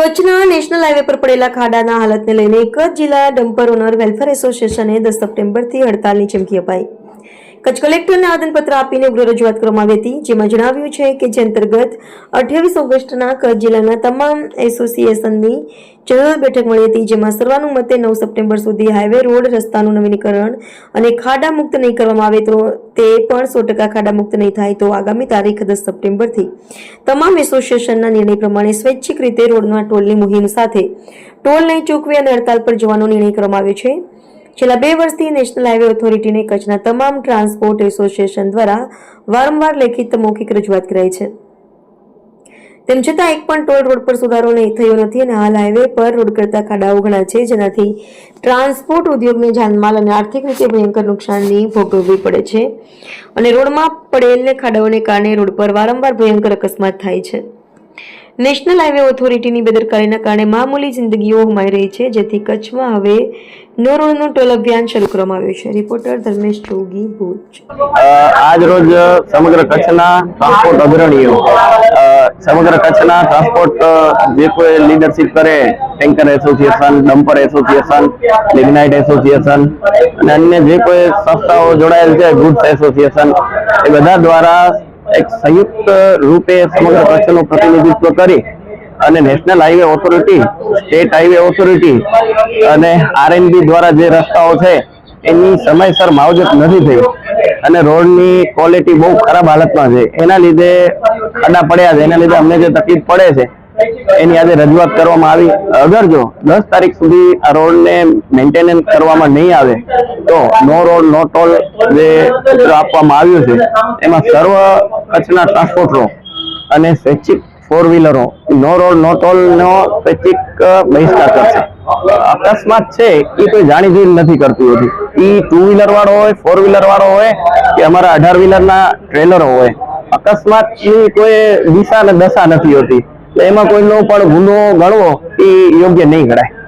કચ્છના national highway પર પડેલા ખાડાના હાલતને લઈને કચ્છ જિલ્લા ડમ્પર ઓનર વેલફેર એસોસિએશને દસ સપ્ટેમ્બરથી હડતાલની ચીમકી અપાઈ. કચ્છ કલેક્ટરને આવેદનપત્ર આપીને ઉગ્ર રજૂઆત કરવામાં આવી હતી, જેમાં જણાવ્યું છે કે જે અંતર્ગત અઠ્યાવીસ ઓગસ્ટના કચ્છ જિલ્લાના તમામ એસોસિએશનની જનરલ બેઠક મળી હતી, જેમાં સર્વાનુમતે નવ સપ્ટેમ્બર સુધી હાઈવે, રોડ, રસ્તાનું નવીનીકરણ અને ખાડા મુક્ત નહીં કરવામાં આવે તો તે પણ સો ટકા ખાડા મુક્ત નહીં થાય તો આગામી તારીખ દસ સપ્ટેમ્બરથી. તમામ એસોસિએશનના નિર્ણય પ્રમાણે સ્વૈચ્છિક રીતે રોડના ટોલની મુહિમ સાથે ટોલ નહીં ચૂકવી અને હડતાલ પર જવાનો નિર્ણય કરવામાં આવ્યો છે. છેલ્લા બે વર્ષથી નેશનલ હાઈવે ઓથોરિટીને કચ્છના તમામ ટ્રાન્સપોર્ટ એસોસિએશન દ્વારા વારંવાર લેખિત મૌખિક રજૂઆત કરાઈ છે. તેમ છતાં એક પણ ટોલ રોડ પર સુધારો નહીં થયો નથી અને હાલ હાઈવે પર રોડ કરતા ખાડાઓ ઘણા છે, જેનાથી ટ્રાન્સપોર્ટ ઉદ્યોગને જાનમાલ અને આર્થિક રીતે ભયંકર નુકસાનની ભોગવવી પડે છે અને રોડમાં પડેલ ખાડાઓને કારણે રોડ પર વારંવાર ભયંકર અકસ્માત થાય છે. નેશનલ હાઈવે ઓથોરિટીની બેદરકારીના કારણે મામૂલી જિંદગીઓ હુમાઈ રહી છે, જેથી કચ્છમાં હવે નો રોડનું ટોલ અભિયાન શરૂ કરવામાં આવ્યું છે. રિપોર્ટર ધર્મેશ જોગી ભુજ. આજ રોજ સમગ્ર કચ્છના ટ્રાન્સપોર્ટ અગ્રણીઓ સમગ્ર કચ્છના ટ્રાન્સપોર્ટ જે કોઈ લીડરશીપ કરે tanker association dumper association lignite association અને અન્ય જે કોઈ સંસ્થાઓ જોડાયેલ છે ગુડ્સ એસોસિએશન એ બધા દ્વારા એક સંયુક્ત રૂપે સમગ્ર કચ્છનું પ્રતિનિધિત્વ કરી અને national highway authority state highway authority અને આરએનબી દ્વારા જે રસ્તાઓ છે, એની સમયસર માવજત નથી થઈ. અને રોડની ક્વોલિટી બહુ ખરાબ હાલતમાં છે. એના લીધે ખાડા પડ્યા છે. એના લીધે અમને જે તકલીફ પડે છે એની આજે રજૂઆત કરવામાં આવી. અગર જો દસ તારીખ સુધી આ રોડને મેન્ટેનન્સ કરવામાં નહીં આવે, તો નો રોડ, નો ટોલ જે આપવામાં આવ્યું છે, એમાં સર્વ કચ્છના ટ્રાન્સપોર્ટરો અને સ્વૈચ્છિક ફોર વ્હીલરો નો રોડ, નો ટોલ નો સ્વૈચ્છિક બહિષ્કાર કરશે. અકસ્માત છે, એ કોઈ જાણી જોઈને નથી કરતું હોતી. એ ટુ વ્હીલર વાળો હોય ફોર વ્હીલર વાળો હોય કે અમારા અઢાર વ્હીલર ના ટ્રેલરો હોય. અકસ્માત એ કોઈ દિશા અને દશા નથી હોતી. તો એમાં કોઈનો પણ ગુનો ગણવો એ યોગ્ય નહીં ગણાય.